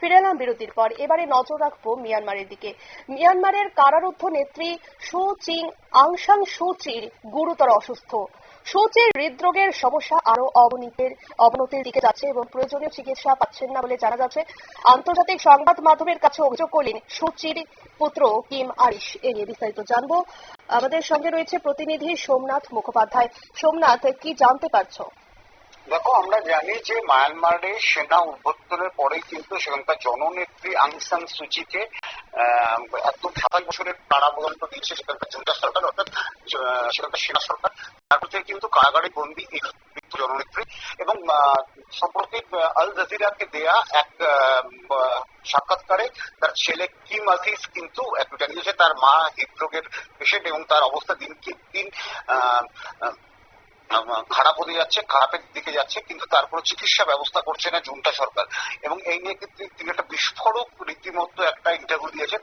ফিরে এলাম বিরতির পর। এবারে নজর রাখব মিয়ানমারের দিকে। মিয়ানমারের কারারুদ্ধ নেত্রী সু চিং আংসাং সুচির গুরুতর অসুস্থ। সুচির হৃদরোগের সমস্যা আরও অবনতির অবনতির দিকে যাচ্ছে এবং প্রয়োজনীয় চিকিৎসা পাচ্ছেন না বলে জানা যাচ্ছে। আন্তর্জাতিক সংবাদ মাধ্যমের কাছে অভিযোগ করলেন সুচির পুত্র কিম আরিশ। এ নিয়ে বিস্তারিত জানব। আমাদের সঙ্গে রয়েছে প্রতিনিধি সোমনাথ মুখোপাধ্যায়। সোমনাথ, কি জানতে পারছ? দেখো, আমরা জানি যে মায়ানমারে সেনা অভ্যুত্থানের পরেই কিন্তু সেখানকার জননেত্রী আং সান সুচিকে একদম সাতাশ বছরের কারাবরন্ত দিয়েছে সেখানকার জুন্টা সরকার, অর্থাৎ সেখানকার সেনা সরকার। তারপর থেকে কিন্তু কারাগারে বন্দী জননেত্রী এবং সম্প্রতি আল জাজিরাকে দেয়া এক সাক্ষাৎকারে তার ছেলে কিম আসিস কিন্তু জানিয়েছে তার মা হৃদরোগের পেশেন্ট এবং তার অবস্থা দিনকে দিন খারাপ হতে যাচ্ছে, খারাপের দিকে যাচ্ছে, কিন্তু তারপরে চিকিৎসা ব্যবস্থা করছে না জুন্টা সরকার। এবং এই নিয়ে কিন্তু তিনি একটা বিস্ফোরক রীতিমতো একটা ইন্টারভিউ দিয়েছেন।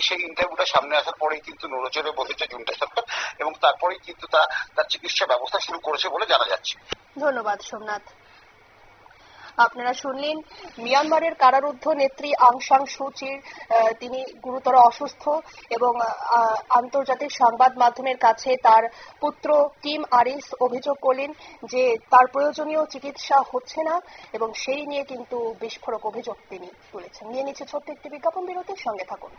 সেই ইন্টারভিউটা সামনে আসার পরেই কিন্তু নড়েচড়ে বসেছে জুনটা সরকার এবং তারপরেই কিন্তু তারা তার চিকিৎসা ব্যবস্থা শুরু করেছে বলে জানা যাচ্ছে। ধন্যবাদ সোমনাথ। আপনারা শুনলেন, মিয়ানমারের কারারুদ্ধ নেত্রী আংসাং সুচির তিনি গুরুতর অসুস্থ এবং আন্তর্জাতিক সংবাদ মাধ্যমের কাছে তার পুত্র টিম আরিস অভিযোগ করলেন যে তার প্রয়োজনীয় চিকিৎসা হচ্ছে না এবং সেই নিয়ে কিন্তু বিস্ফোরক অভিযোগ তিনি তুলেছেন। নিয়ে নিচ্ছে ছোট্ট একটি বিজ্ঞাপন বিরতির সঙ্গে থাকুন।